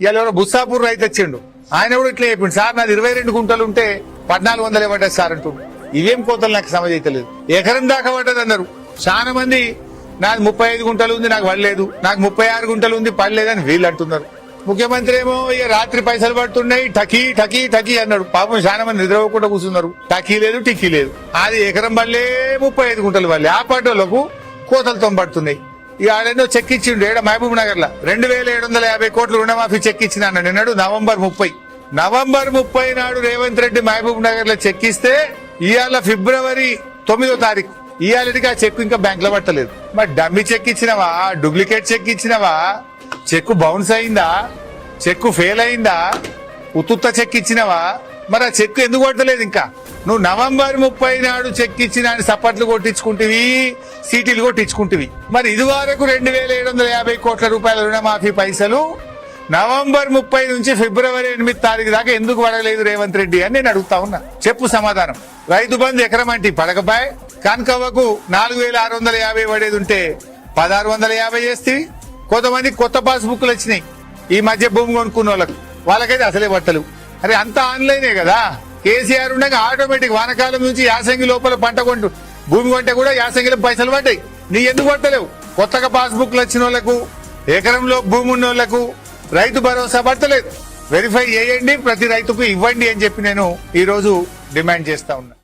ఇవాళ ఎవరో బుస్సాపూర్ రైతు వచ్చిండు. ఆయన కూడా ఇట్లా చెప్పిండు సార్ నాది ఇరవై రెండు గుంటలు ఉంటే పద్నాలుగు వందలు ఇవ్వటది సార్ అంటుండు ఇవేం కోతలు నాకు సమజ్ ఎకరం దాకా పడ్డది అన్నారు చాలా మంది నాది ముప్పై ఐదు గుంటలు ఉంది నాకు పడలేదు. నాకు ముప్పై ఆరు గుంటలు ఉంది పడలేదని వీళ్ళు అంటున్నారు. ముఖ్యమంత్రి ఏమో ఇక రాత్రి పైసలు పడుతున్నాయి టకీ టకీ టకీ అన్నాడు. పాపం చాలా మంది నిద్రపోకుండా కూర్చున్నారు. టకీ లేదు టికీ లేదు. అది ఎకరం పడలే ముప్పై ఐదు గుంటలు పడలే. ఆ పడ్డోళ్ళకు కోతలతో పడుతున్నాయి ఇక ఆడేదో చెక్ ఇచ్చిండు ఏడ? మహబూబ్ నగర్లో రెండు వేల ఏడు వందల యాభై కోట్లు రుణమాఫీ చెక్ ఇచ్చిన అన్నాడు. నిన్నాడు నవంబర్ ముప్పై. నవంబర్ ముప్పై నాడు రేవంత్ రెడ్డి మహబూబ్ నగర్లో చెక్ ఇస్తే ఇవాళ ఫిబ్రవరి తొమ్మిదో తారీఖు. ఇవాళకి ఆ చెక్ ఇంకా బ్యాంక్లో పట్టలేదు. మరి డమ్మి చెక్ ఇచ్చినవా డూప్లికేట్ చెక్ ఇచ్చినవా చెక్ బౌన్స్ అయిందా? చెక్ ఫెయిల్ అయిందా? ఉత్తుత్త చెక్ ఇచ్చినవా మరి ఆ చెక్ ఎందుకు కొట్టలేదు ఇంకా? నువ్వు నవంబర్ ముప్పై నాడు చెక్ ఇచ్చిన సపట్లు సప్పట్లు కొట్టించుకుంటివి సీటీలు కొట్టించుకుంటివి. మరి ఇది వరకు రెండు వేల ఏడు వందల యాభై కోట్ల రూపాయల రుణమాఫీ పైసలు నవంబర్ ముప్పై నుంచి ఫిబ్రవరి ఎనిమిది తారీఖు దాకా ఎందుకు పడలేదు రేవంత్ రెడ్డి అని నేను అడుగుతా ఉన్నా. చెప్పు సమాధానం. రైతు బంధు ఎకరం అంటే పడకపాయ్ కనకవ్వకు నాలుగు వేల ఆరు వందల యాభై పడేది ఉంటే పదహారు వందల యాభై చేస్తే కొంతమంది కొత్త పాస్ బుక్లు వచ్చినాయి. ఈ మధ్య భూమి కొనుక్కున్న వాళ్ళకు. వాళ్ళకైతే అసలే పట్టలు అరే అంతా ఆన్లైనే కదా. కేసీఆర్ ఉండగా ఆటోమేటిక్ వానకాలం నుంచి యాసంగి లోపల పంట కొంటు. భూమి కొంటే కూడా యాసంగిలో పైసలు పడ్డాయి. నీ ఎందుకు పట్టలేవు? కొత్తగా పాస్బుక్ వచ్చిన వాళ్ళకు ఎకరంలో భూమి ఉన్న వాళ్ళకు రైతు భరోసా పడతలేదు. వెరిఫై చేయండి ప్రతి రైతుకు ఇవ్వండి అని చెప్పి నేను ఈ రోజు డిమాండ్ చేస్తా ఉన్నా.